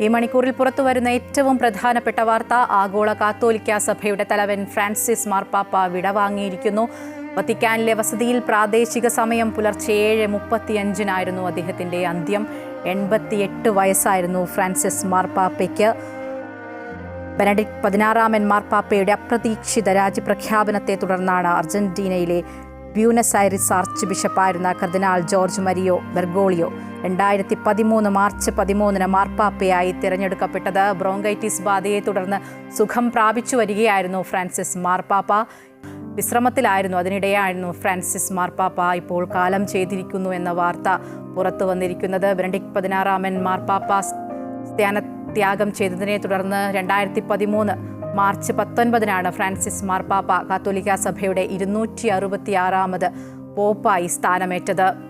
ഈ മണിക്കൂറിൽ പുറത്തു വരുന്ന ഏറ്റവും പ്രധാനപ്പെട്ട വാർത്ത ആഗോള കാത്തോലിക്ക സഭയുടെ തലവൻ ഫ്രാൻസിസ് മാർപ്പാപ്പ വിടവാങ്ങിയിരിക്കുന്നു വത്തിക്കാനിലെ വസതിയിൽ പ്രാദേശിക സമയം പുലർച്ചെ ഏഴ് മുപ്പത്തിയഞ്ചിനായിരുന്നു അദ്ദേഹത്തിന്റെ അന്ത്യം. എൺപത്തിയെട്ട് വയസ്സായിരുന്നു ഫ്രാൻസിസ് മാർപ്പാപ്പയ്ക്ക്. ബെനഡിക് പതിനാറാമൻ മാർപ്പാപ്പയുടെ അപ്രതീക്ഷിത രാജ്യപ്രഖ്യാപനത്തെ തുടർന്നാണ് അർജന്റീനയിലെ ബ്യൂനസൈറിസ് ആർച്ച് ബിഷപ്പായിരുന്ന കർദിനാൾ ജോർജ് മരിയോ ബെർഗോളിയോ രണ്ടായിരത്തി പതിമൂന്ന് മാർച്ച് പതിമൂന്നിന് മാർപ്പാപ്പയായി തിരഞ്ഞെടുക്കപ്പെട്ടത് ബ്രോങ്കൈറ്റിസ് ബാധയെ തുടർന്ന് സുഖം പ്രാപിച്ചു വരികയായിരുന്നു ഫ്രാൻസിസ് മാർപ്പാപ്പ. വിശ്രമത്തിലായിരുന്നു. അതിനിടെയായിരുന്നു ഫ്രാൻസിസ് മാർപ്പാപ്പ ഇപ്പോൾ കാലം ചെയ്തിരിക്കുന്നു എന്ന വാർത്ത പുറത്തു വന്നിരിക്കുന്നത്. ബ്രണ്ടിക് പതിനാറാമൻ മാർപ്പാപ്പ സ്ഥാനത്യാഗം ചെയ്തതിനെ തുടർന്ന് രണ്ടായിരത്തി പതിമൂന്ന് മാർച്ച് പത്തൊൻപതിനാണ് ഫ്രാൻസിസ് മാർപ്പാപ്പ കാത്തോലിക്ക സഭയുടെ ഇരുന്നൂറ്റി അറുപത്തിയാറാമത് പോപ്പായി സ്ഥാനമേറ്റത്.